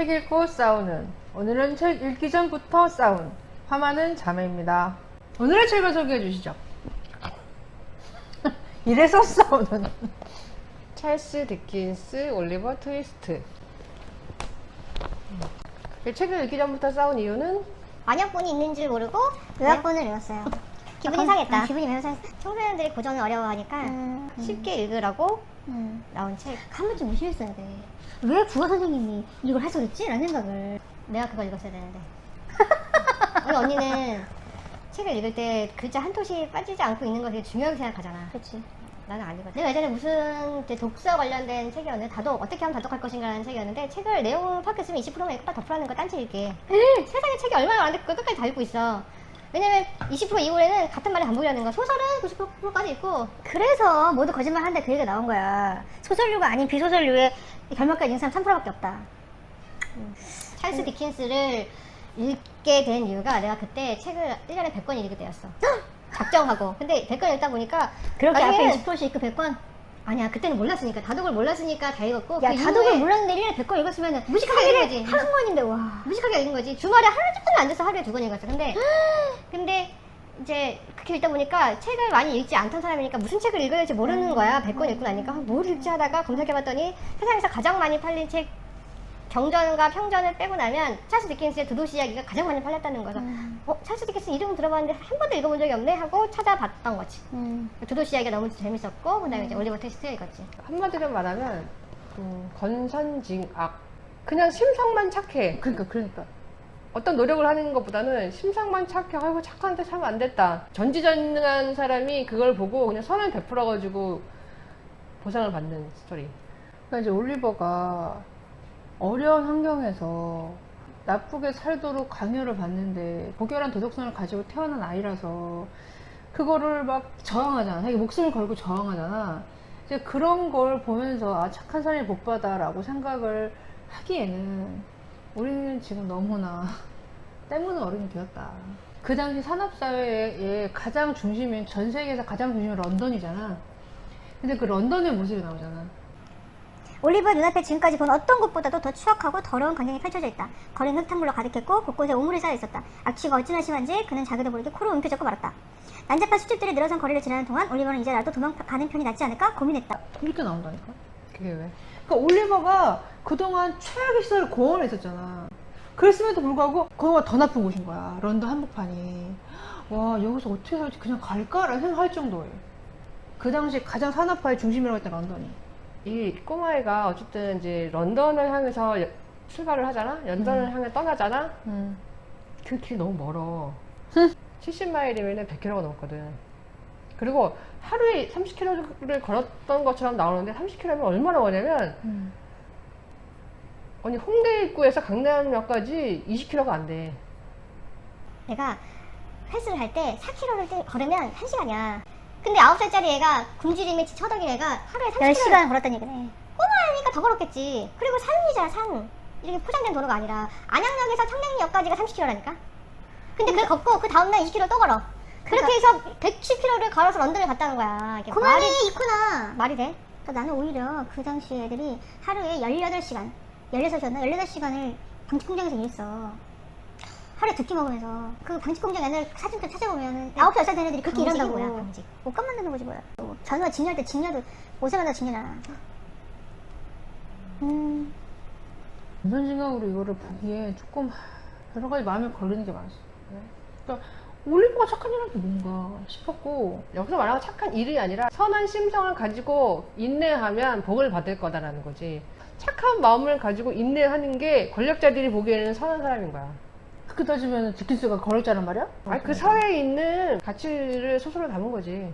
책 읽고 싸우는 오늘은 책 읽기 전부터 싸운 화많은 자매입니다. 오늘의 책을 소개해 주시죠. 이래서 싸우는 찰스 디킨스, 올리버 트위스트. 이 책을 읽기 전부터 싸운 이유는 안역본이 있는 줄 모르고 의학본을 외웠어요. 기분이 아, 상했다. 아, 기분이 매우 상했어. 청소년들이 고전을 어려워하니까 음, 쉽게 읽으라고 음. 나온 책. 한 번쯤 의심했어야 돼. 왜 국어 선생님이 이걸 그랬지? 라는 생각을. 내가 그걸 읽었어야 되는데. 우리 언니는 책을 읽을 때 글자 한 토시 빠지지 않고 걸 되게 중요하게 생각하잖아. 그렇지. 나는 아니거든. 내가 예전에 무슨 독서 관련된 책이었는데 다독 어떻게 하면 다독할 것인가라는 책이었는데 책을 내용 파악했으면 20%만 읽고 딱 덮으라는 거 딴 책 읽게. 세상에 책이 얼마나 많은데 그걸 끝까지 다 읽고 있어. 왜냐면 20% 이후에는 같은 말이 반복이라는 거야. 소설은 90%까지 읽고 그래서 모두 거짓말 한데 그 얘기가 나온 거야. 소설류가 아닌 비소설류에 결말까지 읽는 사람 3%밖에 없다. 찰스 디킨스를 읽게 된 이유가 내가 그때 책을 1년에 100권 읽게 되었어. 작정하고. 근데 100권 읽다 보니까 그렇게 앞에 20%씩 그 100권? 아니야 그때는 몰랐으니까 다독을 몰랐으니까 다 읽었고 야, 그 다독을 이후에 몰랐는데 1년에 100권 읽었으면 무식하게 읽은 거지. 하루 권인데 와. 무식하게 읽은 거지. 주말에 하루 종일 앉아서 하루에 두 권 읽었어. 근데 근데 이제 그렇게 읽다 보니까 책을 많이 읽지 않던 사람이니까 무슨 책을 읽어야 될지 모르는 거야. 100권 읽고 나니까 아, 뭘 읽지 하다가 검색해봤더니 세상에서 가장 많이 팔린 책 경전과 평전을 빼고 나면 찰스 디킨스의 두도시 이야기가 가장 많이 팔렸다는 거죠. 음. 어, 찰스 디킨스 이름 들어봤는데 한 번도 읽어본 적이 없네 하고 찾아봤던 거지. 음. 두도시 이야기가 너무 재밌었고 그다음에 이제 올리버 테스트 읽었지. 한마디로 말하면 음, 건선징악. 그냥 심성만 착해. 그러니까 그러니까 어떤 노력을 하는 것보다는 심상만 착해. 아이고 착한데 참 안 됐다. 전지전능한 사람이 그걸 보고 그냥 선을 베풀어 가지고 보상을 받는 스토리. 그러니까 이제 올리버가 어려운 환경에서 나쁘게 살도록 강요를 받는데 고결한 도덕성을 가지고 태어난 아이라서 그거를 막 저항하잖아. 자기 목숨을 걸고 저항하잖아. 이제 그런 걸 보면서 아 착한 사람이 복 받아라고 생각을 하기에는 우리는 지금 너무나 때묻은 어른이 되었다. 그 당시 산업사회의 가장 중심인 전 세계에서 가장 중심인 런던이잖아. 근데 그 런던의 모습이 나오잖아. 올리버 눈앞에 지금까지 본 어떤 곳보다도 더 추악하고 더러운 광경이 펼쳐져 있다. 거리는 흙탕물로 가득했고 곳곳에 오물이 쌓여 있었다. 악취가 어찌나 심한지 그는 자기도 모르게 코로 움켜쥐고 말았다. 난잡한 수집들이 늘어선 거리를 지나는 동안 올리버는 이제 나도 도망가는 편이 낫지 않을까 고민했다. 이렇게 나온다니까. 그게 왜? 그러니까 올리버가 그동안 최악의 시설을 공언했었잖아. 그랬음에도 불구하고 그거가 더 나쁜 곳인 거야. 런던 한복판이. 와 여기서 어떻게 살지 그냥 갈까라는 생각할 정도에. 그 당시 가장 산업화의 중심이라고 했던 런던이. 이 꼬마애가 어쨌든 이제 런던을 향해서 여- 출발을 하잖아? 런던을 음. 향해 떠나잖아? 음. 그 길이 너무 멀어. 흠. 70마일이면 100km가 넘거든. 그리고 하루에 30km를 걸었던 것처럼 나오는데 30km면 얼마나 거냐면 음. 아니 홍대 입구에서 강남역까지 20km가 안 돼. 내가 헬스를 할 때 4km를 걸으면 1시간이야. 근데 9살짜리 애가 굶주림에 처덕인 애가 하루에 30km 10시간 걸었다는 얘기네. 꼬마니까 더 걸었겠지. 그리고 산이잖아, 산. 이렇게 포장된 도로가 아니라 안양역에서 청량리역까지가 30km라니까. 근데 그걸 걷고 그 다음날 20km 또 걸어. 그렇게 해서 110km를 걸어서 런던을 갔다는 거야. 이게 그만이 말이, 있구나. 말이 돼? 그러니까 나는 오히려 그 당시 애들이 하루에 18시간, 16시간나 18시간을 방치 공장에서 일했어. 하루에 두 끼 먹으면서 그 방치 공장 애들 사진들 찾아보면 9, 10살 된 애들이 그렇게 방직이 일한다고. 뭐야, 방직. 옷값 만드는 거지 뭐야. 또 전화 진료할 때 진료도 옷에마다 진료잖아. 음, 이런 생각으로 이거를 보기에 조금 여러 가지 마음에 걸리는 게 많았어. 그러니까 올리버가 착한 일한 게 뭔가 싶었고 여기서 말하는 착한 일이 아니라 선한 심성을 가지고 인내하면 복을 받을 거다라는 거지. 착한 마음을 가지고 인내하는 게 권력자들이 보기에는 선한 사람인 거야. 그렇게 따지면 디킨스가 거력자란 말이야? 아니 그 사회에 있는 가치를 스스로 담은 거지.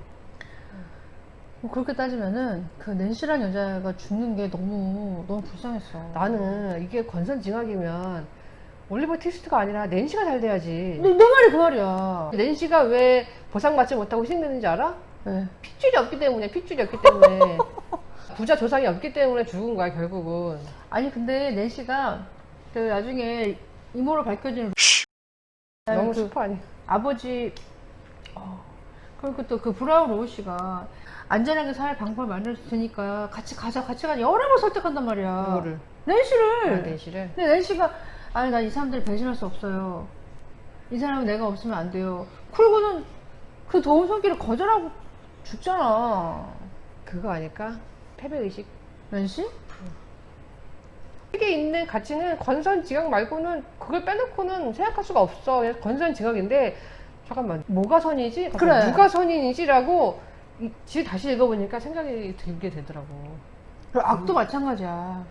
뭐 그렇게 따지면은 그 낸시란 여자가 죽는 게 너무 너무 불쌍했어. 나는 이게 권선징악이면 올리버 트위스트가 아니라 낸시가 잘 돼야지. 내, 내 말이 그 말이야. 낸시가 왜 보상받지 못하고 희생되는지 알아? 네. 핏줄이 없기 때문에 핏줄이 없기 때문에 부자 조상이 없기 때문에 죽은 거야 결국은. 아니 근데 낸시가 그 나중에 이모로 밝혀진 너무 그 슬퍼 아니? 아버지 어, 그리고 또 그 브라운 로우 씨가 안전하게 살 방법을 만들 수 있으니까 같이 가자 같이 가자 여러 번 설득한단 말이야 누구를? 낸시를 낸시를. 근데 낸시가 아니 나 이 사람들 배신할 수 없어요 이 사람은 내가 없으면 안 돼요 그러고는 그 더운 손길을 거절하고 죽잖아 그거 아닐까? 패배의식. 낸시? 세계에 있는 가치는 건선징악 말고는 그걸 빼놓고는 생각할 수가 없어. 그냥 건선징악인데 잠깐만 뭐가 선이지? 그래. 누가 선인이지라고 이- 지 다시 읽어보니까 생각이 들게 되더라고. 그리고 악도 마찬가지야.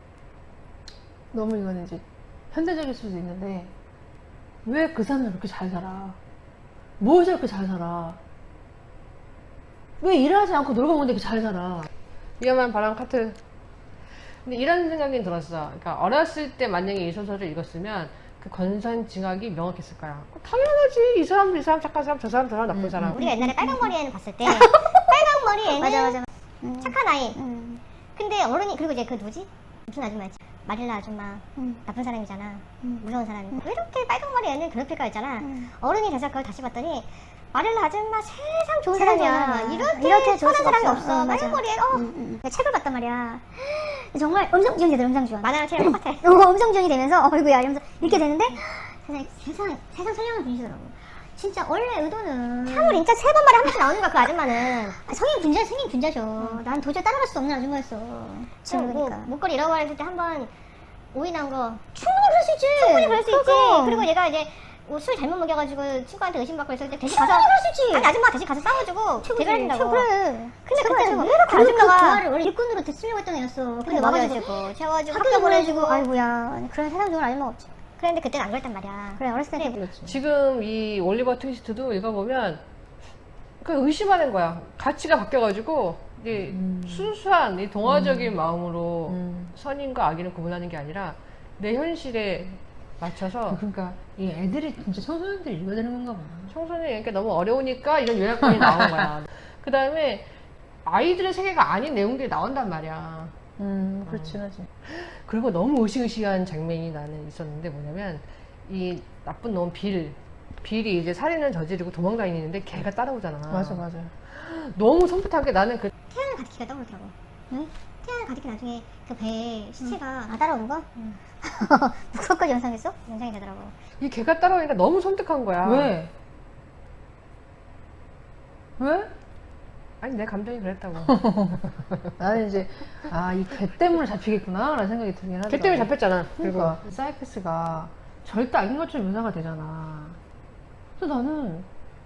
너무 이거는 이제 현대적일 수도 있는데 왜 그 사람은 그렇게 잘 살아? 뭐 저렇게 잘 살아? 왜 일하지 않고 놀고 먹는데 이렇게 잘 살아? 위험한 바람 카트. 근데 이런 생각이 들었어. 그러니까 어렸을 때 만약에 이 소설을 읽었으면 그 건선징악이 명확했을 거야. 당연하지. 이 사람 이 사람 착한 사람 저 사람 저 사람 나쁜 음, 사람. 우리가 옛날에 빨간 머리 애는 봤을 때 빨간 머리 애는 맞아 맞아. 음. 착한 아이. 음. 근데 어른이 그리고 이제 그 누구지? 무슨 아줌마였지? 마릴라 아줌마. 음. 나쁜 사람이잖아. 음. 무서운 사람이고. 왜 이렇게 빨간 머리 애는 괴롭힐까 했잖아. 음. 어른이 돼서 그걸 다시 봤더니 마릴라 아줌마 세상 좋은 사람이야. 좋은 사람이야. 이렇게, 이렇게 수가 사람이 없어. 어, 맞아. 머리 애. 어. 음, 음. 내가 책을 봤단 말이야. 정말 음성 지원이 되더라 음성 지원. 만화랑 책이랑 똑같아. 어, 음성 지원이 되면서 어, 어이구야 이러면서 이렇게 되는데 세상 세상 세상 선량한 분이시더라고. 진짜 원래 의도는 참으로 진짜 세번 말에 한 번씩 나오는 거야 그 아줌마는. 아, 성인 분자 성인 분자셔. 난 도저히 따라갈 수 없는 아줌마였어. 지금 뭐, 그러니까. 목걸이 잃어버렸을 때 한번 오이 난 거. 충분히 그럴 수 있지. 충분히 그럴 수 있지. 그럼. 그리고 얘가 이제 뭐술 잘못 먹여가지고 친구한테 의심받고 있을 때 대신 충분히 가서 있지. 아니 아줌마가 대신 가서 싸워주고 대변한다고. 그래. 근데 최고. 왜 이렇게 아줌마가 부하를 원래 일꾼으로 쓰려고 했던 애였어. 근데 근데 와가지고 먹여주고 채워주고 학교 보내주고 아이고야 그런 세상 좋은 아줌마가 없지. 그런데 그때는 안 그랬단 말이야. 그래 어렸을 때 그렇지. 지금 이 올리버 트위스트도 읽어보면 그 의심하는 거야. 가치가 바뀌어가지고 이제 음. 순수한 이 동화적인 마음으로 음. 선인과 악인을 구분하는 게 아니라 내 현실에 맞춰서 그러니까 이 애들이 진짜 청소년들이 읽어야 되는 건가 봐. 청소년이 그러니까 너무 어려우니까 이런 요약본이 나온 거야. 그 다음에 아이들의 세계가 아닌 내용들이 나온단 말이야. 음, 그렇긴 하지. 그리고 너무 으시으시한 장면이 나는 있었는데 뭐냐면 이 나쁜 놈 빌. 빌이 이제 살인을 저지르고 도망다니는데 걔가 따라오잖아. 맞아, 맞아. 너무 섬뜩하게 나는 그 태양을 가득히가 떠오르더라고. 응? 태양을 가득히 나중에 그 배에 시체가 아 따라오는 거? 누구까지 연상했어? 연상이 되더라고. 이 개가 따라오니까 너무 섬뜩한 거야. 왜? 왜? 아니 내 감정이 그랬다고. 나는 이제 아 이 개 때문에 잡히겠구나 라는 생각이 들긴 하더라고. 걔 때문에 잡혔잖아. 그러니까 사이크스가 절대 악인 것처럼 묘사가 되잖아. 그래서 나는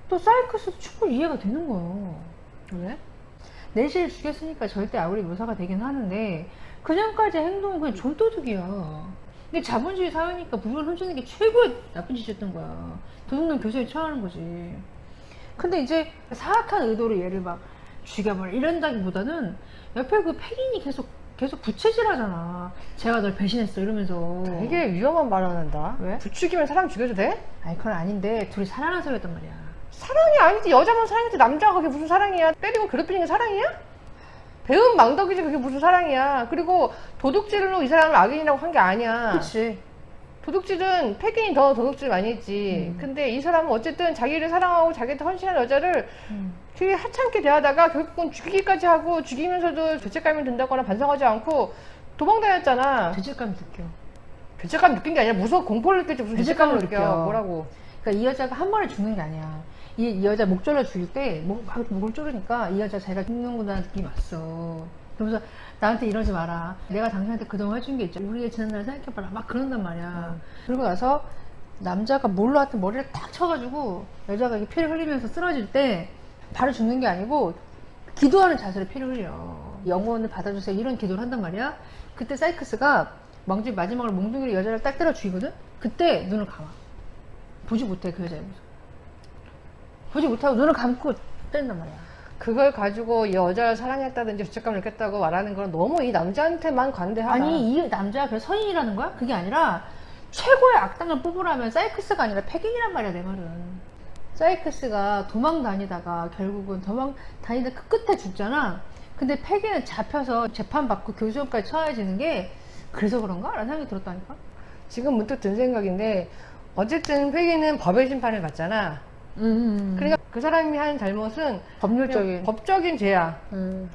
또 사이크스도 충분히 이해가 되는 거예요. 왜? 내시를 죽였으니까 절대 악으로 묘사가 되긴 하는데 그 전까지 행동은 그냥 존도둑이야. 근데 자본주의 사회니까 물건 훔치는 게 최고의 나쁜 짓이었던 거야. 도둑놈 교수에 처하는 거지. 근데 이제 사악한 의도로 얘를 막 죽여버려 이런다기보다는 옆에 그 팩인이 계속 계속 부채질하잖아. 제가 널 배신했어 이러면서. 되게 위험한 말을 한다. 왜? 부추기면 사람 죽여도 돼? 아니 그건 아닌데 둘이 사랑한 사이였단 말이야. 사랑이 아니지. 여자만 사랑했지 남자가 그게 무슨 사랑이야? 때리고 괴롭히는 게 사랑이야? 배운 망덕이지 그게 무슨 사랑이야. 그리고 도둑질로 이 사람을 악인이라고 한 게 아니야. 그렇지. 도둑질은 패긴이 더 도둑질 많이 했지. 음. 근데 이 사람은 어쨌든 자기를 사랑하고 자기한테 헌신한 여자를 음. 되게 하찮게 대하다가 결국은 죽이기까지 하고 죽이면서도 죄책감이 든다거나 반성하지 않고 도망다녔잖아. 죄책감 느껴. 죄책감 느낀 게 아니라 무서워 공포를 느꼈지 무슨 죄책감을 죄책감을 느껴. 느껴. 뭐라고. 그러니까 이 여자가 한 번에 죽는 게 아니야. 이, 이 여자 목 졸라 죽일 때, 목, 막 목을 조르니까 이 여자 자기가 죽는구나 느낌이 왔어. 그러면서 나한테 이러지 마라. 내가 당신한테 그동안 해준 게 있죠. 우리의 지난날 생각해봐라. 막 그런단 말이야. 그러고 나서 남자가 뭘로 하여튼 머리를 딱 쳐가지고 여자가 이렇게 피를 흘리면서 쓰러질 때 바로 죽는 게 아니고 기도하는 자세로 피를 흘려. 영혼을 받아주세요. 이런 기도를 한단 말이야. 그때 사이크스가 망주의 마지막으로 몽둥이로 여자를 딱 때려 죽이거든? 그때 눈을 감아. 보지 못해, 그 여자의 모습. 보지 못하고 눈을 감고 때린단 말이야. 그걸 가지고 이 여자를 사랑했다든지 죄책감을 느꼈다고 말하는 건 너무 이 남자한테만 관대하다. 아니, 이 남자가 그래서 선인이라는 거야? 그게 아니라 최고의 악당을 뽑으라면 사이크스가 아니라 패긴이란 말이야, 내 말은. 사이크스가 도망 다니다가 결국은 도망 다니다 그 끝에 죽잖아. 근데 패기는 잡혀서 재판받고 교수형까지 처해지는 게 그래서 그런가? 라는 생각이 들었다니까? 지금 문득 든 생각인데 어쨌든 회계는 법의 심판을 받잖아. 음. 그러니까 그 사람이 한 잘못은 법률적인. 법적인 죄야. 음.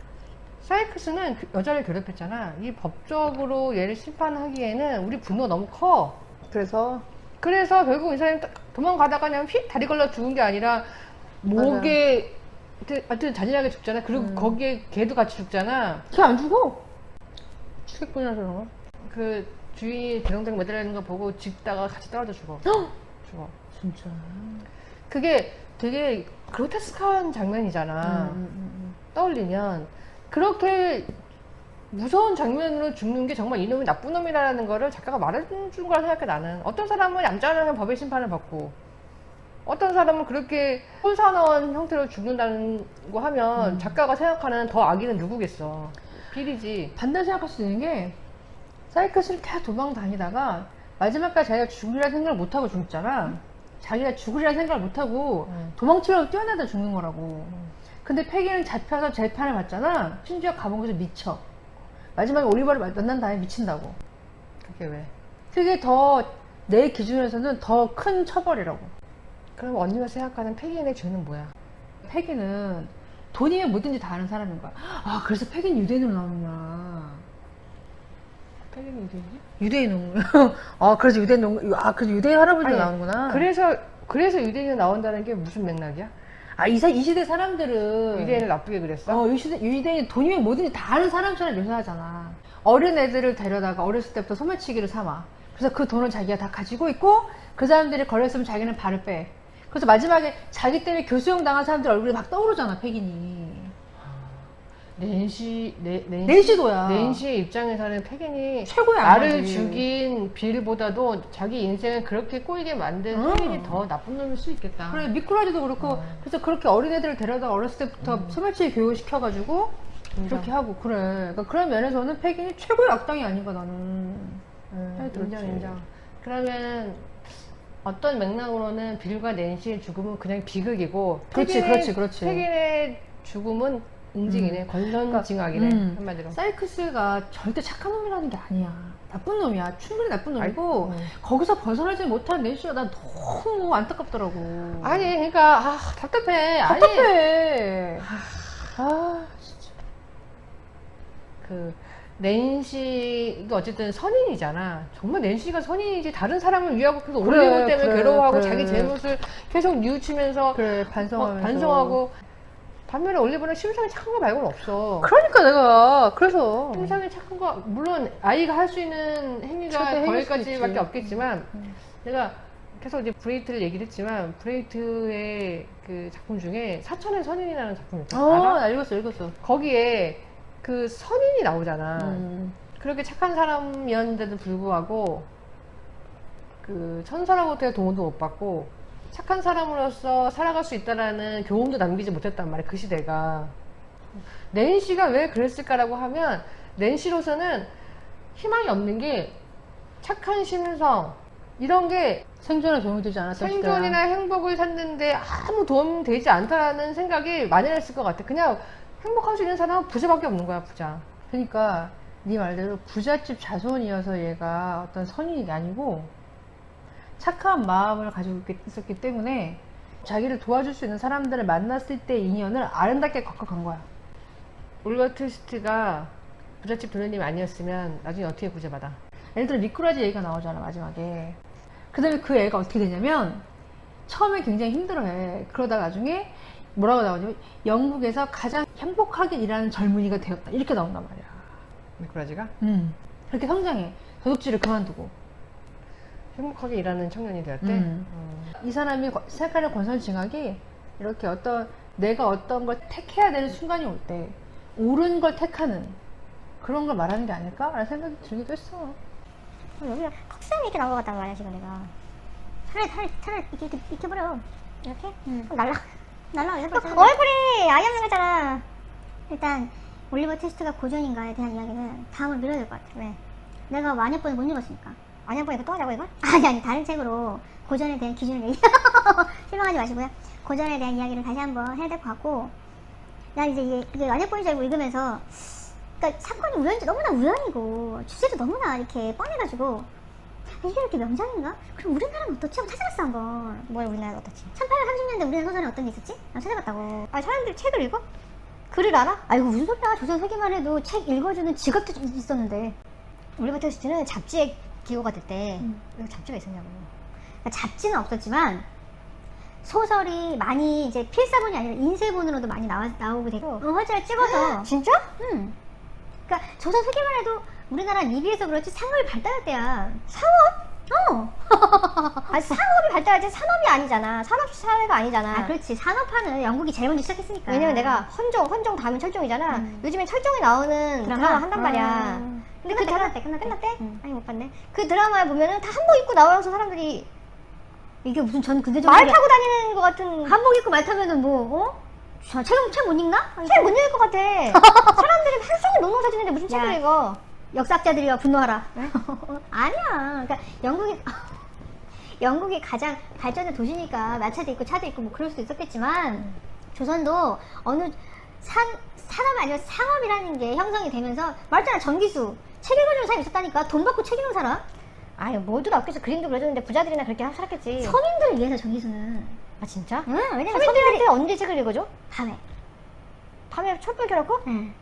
사이크스는 그 여자를 괴롭혔잖아. 이 법적으로 얘를 심판하기에는 우리 분노가 너무 커. 그래서 그래서 결국 이 사람이 딱 도망가다가 그냥 휙 다리 걸려 죽은 게 아니라 목에 하여튼- 잔인하게 죽잖아. 그리고 음. 거기에 개도 같이 죽잖아. 걔 안 죽어. 죽겠구나 저런 거. 그 주인이 대롱대롱 매달려 있는 거 보고 짚다가 같이 떨어져 죽어. 죽어. 진짜. 그게 되게 그로테스크한 장면이잖아. 음, 음, 떠올리면 그렇게 무서운 장면으로 죽는 게 정말 이놈이 나쁜 놈이라는 거를 작가가 말해준 거라 생각해 나는 어떤 사람은 얌전한 법의 심판을 받고 어떤 사람은 그렇게 혼사나운 형태로 죽는다는 거 하면 음. 작가가 생각하는 더 악인은 누구겠어 비리지 음. 반대로 생각할 수 있는 게 사이클스를 계속 도망 다니다가 마지막까지 자기가 죽으리라 생각을 못하고 죽잖아. 자기가 죽으리라 생각을 못하고 음. 도망치려고 뛰어나다 죽는 거라고. 근데 패기는 잡혀서 재판을 받잖아. 심지어 감옥에서 미쳐. 마지막에 올리버를 만난 다음에 미친다고. 그게 왜 그게 더 내 기준에서는 더 큰 처벌이라고. 그럼 언니가 생각하는 폐기인의 죄는 뭐야 패기는 돈이면 뭐든지 다 하는 사람인 거야. 아, 그래서 패기는 유대인으로 나오는구나. 폐기는 유대인이? 유대인 아, 그래서 유대인 농 아, 그래서 유대인 할아버지가 아니, 나오는구나. 그래서 그래서 유대인이 나온다는 게 무슨 맥락이야? 아, 이, 사- 이 시대 사람들은. 유대인을 나쁘게 그랬어? 어, 이 시대, 유대인이 돈이면 뭐든지 다 하는 사람처럼 묘사하잖아. 어린 애들을 데려다가 어렸을 때부터 소매치기를 삼아. 그래서 그 돈을 자기가 다 가지고 있고, 그 사람들이 걸렸으면 자기는 발을 빼. 그래서 마지막에 자기 때문에 교수형 당한 사람들 얼굴이 막 떠오르잖아, 패긴이. 낸시 네, 낸시 낸시도야. 낸시의 입장에서는 패긴이 최고의 나를 악마지. 죽인 빌보다도 자기 인생을 그렇게 꼬이게 만든 음. 패긴이 더 나쁜 놈일 수 있겠다. 그래 미꾸라지도 그렇고 음. 그래서 그렇게 어린애들을 데려다가 어렸을 때부터 소매치기 교육을 시켜가지고 인정. 그렇게 하고 그래 그러니까 그런 면에서는 패긴이 최고의 악당이 아닌가 나는 음, 생각이 인정. 인정. 그러면 어떤 맥락으로는 빌과 낸시의 죽음은 그냥 비극이고 그렇지, 패긴의- 그렇지, 그렇지. 패긴의 죽음은 응징이네 음. 건선징악이네 음. 한마디로. 사이크스가 절대 착한 놈이라는 게 아니야 나쁜 놈이야 충분히 나쁜 놈이고 음. 거기서 벗어나지 못한 낸시가 난 너무 안타깝더라고 아니 그러니까 아, 답답해. 아니 답답해 아 진짜 그 낸시가 어쨌든 선인이잖아. 정말 낸시가 선인이지 다른 사람을 위하고 계속 그래, 올리고 때문에 그래, 괴로워하고 그래. 자기 잘못을 계속 뉘우치면서 그래 어, 반성하면서 반성하고 반면에 올리브는 심상이 착한 거 말고는 없어. 그러니까 내가 그래서 심상이 착한 거 물론 아이가 할 수 있는 행위가 거기까지밖에. 없겠지만 음. 내가 계속 이제 브레이트를 얘기를 했지만 브레이트의 그 작품 중에 사천의 선인이라는 작품이 있어. 어, 알아? 나 읽었어 읽었어 거기에 그 선인이 나오잖아. 음. 그렇게 착한 사람이었는데도 불구하고 그 천사로부터의 도움도 못 받고 착한 사람으로서 살아갈 수 있다라는 교훈도 남기지 못했단 말이야 그 시대가. 낸시가 왜 그랬을까라고 하면 낸시로서는 희망이 없는 게 착한 심성 이런 게 생존에 도움이 되지 않았던 생존이나 행복을 찾는데 아무 도움 되지 않다라는 생각이 만연했을 것 같아. 그냥 행복할 수 있는 사람은 부자밖에 없는 거야 부자. 그러니까 네 말대로 부잣집 자손이어서 얘가 어떤 선인이 아니고 착한 마음을 가지고 있었기 때문에 자기를 도와줄 수 있는 사람들을 만났을 때 인연을 아름답게 걷어간 거야. 올버 트위스트가 부잣집 도련님이 아니었으면 나중에 어떻게 구제받아? 예를 들어 미꾸라지 얘기가 나오잖아 마지막에. 그다음에 그 애가 어떻게 되냐면 처음에 굉장히 힘들어해. 그러다 나중에 뭐라고 나오냐면 영국에서 가장 행복하게 일하는 젊은이가 되었다 이렇게 나온단 말이야. 미꾸라지가 음. 그렇게 성장해. 도둑질을 그만두고. 행복하게 일하는 청년이 되었대. 음. 음. 이 사람이 거- 생각하는 권선징악이 이렇게 어떤 내가 어떤 걸 택해야 되는 순간이 올 때 옳은 걸 택하는 그런 걸 말하는 게 아닐까라는 생각이 들기도 했어. 어, 여기가 턱선이 이렇게 나온 것 같단 말이야 지금 내가 차라리 차라리 차라리 이렇게 이렇게 익혀버려 이렇게 음. 날라 날라 이렇게 또 얼굴이 아예 없는 거잖아 일단 올리버 테스트가 고전인가에 대한 이야기는 다음을 미뤄야 될 것 같아 왜 내가 완역본을 못 읽었으니까 완역본 이거 또 하자고 이걸? 아니 아니 다른 책으로 고전에 대한 기준을 얘기 실망하지 마시고요 고전에 대한 이야기를 다시 한번 해야 될 것 같고 난 이제 이게, 이게 완역본인 줄 알고 읽으면서 그러니까 사건이 우연지 너무나 우연이고 주제도 너무나 이렇게 뻔해가지고 이게 이렇게 명작인가? 그럼 우리나라는 어떻지? 하고 찾아봤어 한번 뭐야 우리나라 어떻지? 1830년대 우리나라 소설에 어떤 게 있었지? 난 찾아봤다고 아 사람들이 책을 읽어? 글을 알아? 아이고 무슨 소리야 조선 후기만 해도 책 읽어주는 직업도 좀 있었는데 올리버 트위스트는 잡지의 기호가 됐대. 음. 왜 잡지가 있었냐고. 그러니까 잡지는 없었지만 소설이 많이 이제 필사본이 아니라 인쇄본으로도 많이 나와, 나오게 되고 어, 화제를 찍어서 진짜? 응. 그러니까 조선 후기만 해도 우리나라는 이비해서 그렇지 상업이 발달할 때야 상업? 어. 아니 상업이 발달하지 산업이 아니잖아. 산업 사회가 아니잖아. 아 그렇지 산업화는 영국이 제일 먼저 시작했으니까 왜냐면 내가 헌정, 헌정 다음에 철종이잖아. 음. 요즘에 철종이 나오는 드라마, 드라마? 한단 말이야. 아. 근데 끝났대, 그 드라마 끝났대, 끝났대. 끝났대? 응. 아니 못 봤네. 그 드라마에 보면은 다 한복 입고 나와서 사람들이 이게 무슨 전 근데 좀 말 타고 다니는 것 같은 한복 입고 말 타면은 뭐 어? 책책못 읽나? 책못 읽을 것 같아. 사람들이 하루 종일 논문 사주는데 무슨 야. 책을 읽어? 역사학자들이여 분노하라. 아니야. 그러니까 영국이 영국이 가장 발전된 도시니까 마차도 있고 차도 있고 뭐 그럴 수도 있었겠지만 조선도 어느 산 산업 아니면 상업이라는 게 형성이 되면서 말했잖아 전기수 책 읽어주는 사람이 있었다니까 돈 받고 책 읽는 사람 아니 모두가 학교에서 그림도 그려줬는데 부자들이나 그렇게 살았겠지. 서민들을 위해서 전기수는 아 진짜? 응 왜냐면 서민들한테 서민들이 언제 책을 읽어줘? 밤에 밤에 촛불 켜놓고? 응.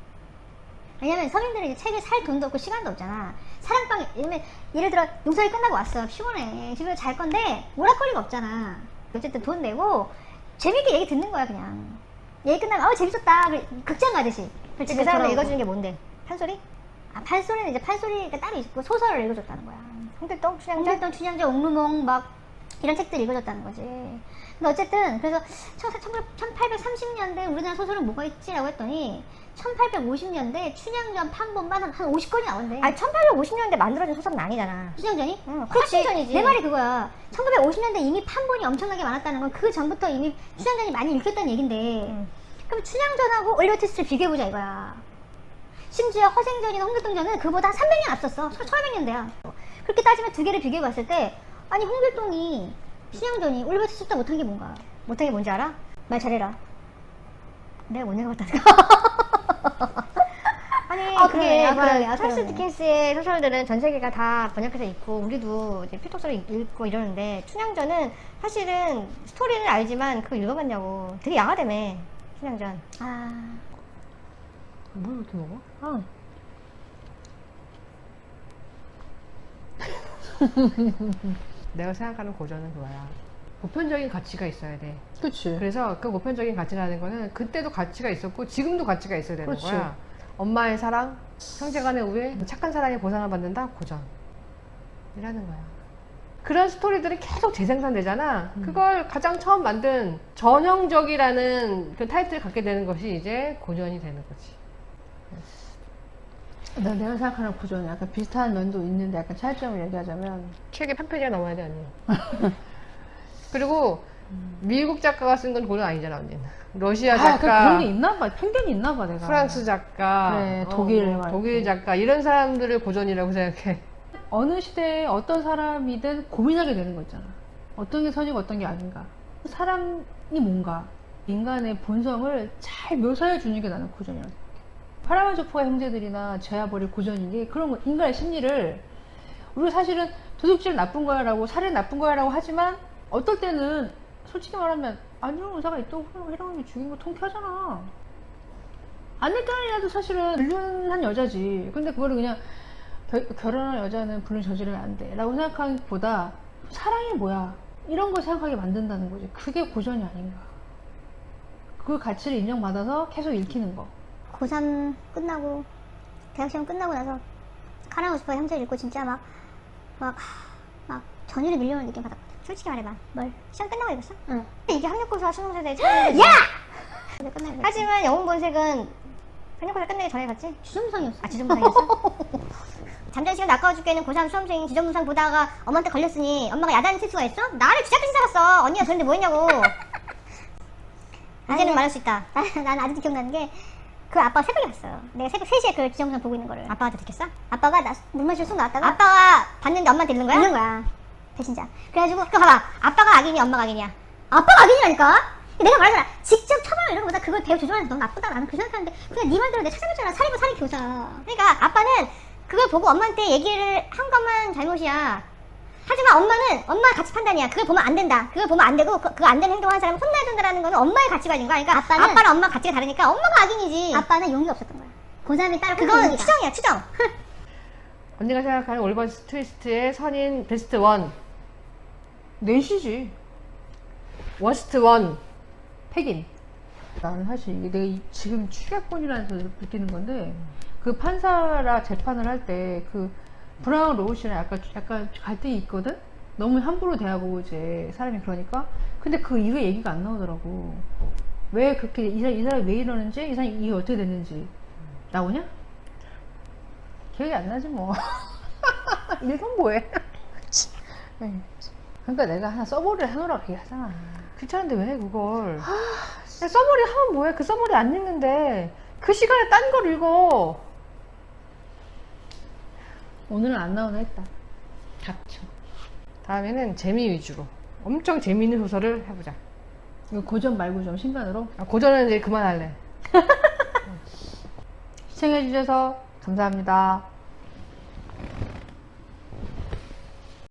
왜냐면 서민들은 이제 책을 살 돈도 없고 시간도 없잖아. 사랑방에, 예를, 예를 들어, 농사일 끝나고 왔어. 피곤해. 집에 잘 건데, 오락거리가 없잖아. 어쨌든 돈 내고, 재밌게 얘기 듣는 거야, 그냥. 얘기 끝나면, 어, 재밌었다. 그래, 극장 가듯이. 그그 사람을 읽어주는 게 뭔데? 판소리? 아, 판소리는 이제 판소리가 따로 있고, 소설을 읽어줬다는 거야. 홍길동? 추장자? 홍길동, 춘향전, 옥루몽, 막, 이런 책들 읽어줬다는 거지. 근데 어쨌든, 그래서 1830년대 우리나라 소설은 뭐가 있지라고 했더니, 1850년대 춘향전 판본만 한, 한 50건이 나온대. 아니 1850년대 만들어진 소설은 아니잖아. 춘향전이? 응. 훨씬 전이지. 내 말이 그거야. 1950년대 이미 판본이 엄청나게 많았다는 건 그 전부터 이미 춘향전이 많이 읽혔다는 얘긴데. 응. 그럼 춘향전하고 올리버티스를 비교해보자 이거야. 심지어 허생전이나 홍길동전은 그보다 한 300년 앞섰어. 1800년대야. 그렇게 따지면 두 개를 비교해 봤을 때, 아니, 홍길동이, 춘향전이 올리버티스보다 못한 게 뭔가. 못한 게 뭔지 알아? 말 잘해라. 내가 못 읽어봤다니까. 아니 아, 그게. 아, 그 그러네. 아, 찰스 그러네. 디켄스의 소설들은 전 세계가 다 번역해서 있고 우리도 이제 필독서를 읽고 이러는데 춘향전은 사실은 스토리는 알지만 그거 읽어봤냐고 되게 야하다며 춘향전 아, 뭘 이렇게 먹어? 아. 내가 생각하는 고전은 그거야. 보편적인 가치가 있어야 돼. 그치. 그래서 그 보편적인 가치라는 거는 그때도 가치가 있었고 지금도 가치가 있어야 되는 그렇지. 거야. 엄마의 사랑, 형제 간의 우애, 착한 사랑에 보상을 받는다 고전. 이라는 거야. 그런 스토리들이 계속 재생산되잖아. 음. 그걸 가장 처음 만든 전형적이라는 그 타이틀을 갖게 되는 것이 이제 고전이 되는 거지. 나 내가 생각하는 구조는 약간 비슷한 면도 있는데 약간 차이점을 얘기하자면 책에 편페이지가 넘어야 돼 언니. 그리고 미국 작가가 쓴건 고전 아니잖아 언니는. 러시아 아, 그 작가, 그런 게 있나 봐. 편견이 있나 봐, 내가. 프랑스 작가, 그래, 어, 독일 뭐, 말고. 독일 작가 이런 사람들을 고전이라고 생각해. 어느 시대에 어떤 사람이든 고민하게 되는 거 있잖아. 어떤 게 선이고 어떤 게 아닌가. 사람이 뭔가. 인간의 본성을 잘 묘사해 주는 게 나는 고전이라고. 파라마조프가 형제들이나 제아벌이 고전인 게 그런 거, 인간의 심리를 우리가 사실은 도둑질 나쁜 거야라고 살인 나쁜 거야라고 하지만 어떨 때는 솔직히 말하면 안 좋은 의사가 있다고 해랑이 죽인 거 통쾌하잖아. 안내 딸이라도 사실은 불륜한 여자지. 근데 그거를 그냥 겨- 결혼한 여자는 불륜 저지르면 안 돼. 라고 생각하는 것보다 사랑이 뭐야. 이런 걸 생각하게 만든다는 거지. 그게 고전이 아닌가. 그 가치를 인정받아서 계속 읽히는 거. 고3 끝나고 대학 시험 끝나고 나서 카라고 싶어 형제를 읽고 진짜 막 막 막 전율이 밀려오는 느낌 받았거든. 솔직히 말해봐. 뭘? 시험 끝나고 읽었어? 응. 이게 학력고사 수능세대 차이인데 야! 하지만 영웅본색은 학력고사 끝내기 전에 갔지? 주전무상이었어. 아 지정부상이었어? 잠자리 시간 아까워 죽겠는 고3 수험생이 지정부상 보다가 엄마한테 걸렸으니 엄마가 야단 실수가 있어? 나를 쥐잡듯이 잡았어 언니가 그런데 뭐 했냐고 이제는 말할 수 있다 난, 난 아직도 기억나는 게 그 아빠 새벽에 봤어요. 내가 새벽 3시에 그 지정부상 보고 있는 거를. 아빠한테 듣겠어? 아빠가 나 물 마시러 쑥 나왔다가 아빠가 봤는데 엄마한테 읽는 거야? 읽는 거야. 배신자. 그래가지고 그럼 봐봐 아빠가 악인이 엄마가 악인이야 아빠가 악인이라니까? 내가 말하잖아. 직접 처벌 이런 거보다 그걸 배우 조종하는 넌 나쁘다. 나는 그 생각하는데 그냥 네 말대로 내가 찾아봤잖아. 살인부 살인 교사. 그러니까 아빠는 그걸 보고 엄마한테 얘기를 한 것만 잘못이야 하지만 엄마는 엄마의 가치 판단이야. 그걸 보면 안 된다. 그걸 보면 안 되고 그, 그거 안 되는 행동하는 사람은 혼나야 된다라는 거는 엄마의 가치관인 거야. 그러니까 아빠는- 아빠랑 엄마 가치가 다르니까 엄마가 악인이지. 아빠는 용기 없었던 거야. 그 사람이 따로 그건 추정이야, 추정. 언니가 생각하는 올리버 트위스트의 선인 베스트 원, 넷이지. 워스트 원. 팩인. 나는 사실 이게 내가 이- 지금 추격본이라는 소리를 느끼는 건데 그 판사라 재판을 할 때 그 브라운 로우시랑 약간 약간 갈등이 있거든. 너무 함부로 대하고 이제 사람이 그러니까 근데 그 이후 얘기가 안 나오더라고. 왜 그렇게 이 사람 이 사람이 왜 이러는지 이 사람이 이게 어떻게 됐는지 나오냐? 기억이 안 나지 뭐. 읽은 뭐해? 그러니까 내가 하나 써머리를 해놓으라고 얘기하잖아. 귀찮은데 왜 해, 그걸. 야, 써머리 하면 뭐해? 그 써머리 안 읽는데. 그 시간에 딴 걸 읽어. 오늘은 안 나오나 했다. 닥쳐. 다음에는 재미 위주로. 엄청 재미있는 소설을 해보자. 이거 고전 말고 좀 신간으로 아, 고전은 이제 그만할래. 시청해주셔서 감사합니다.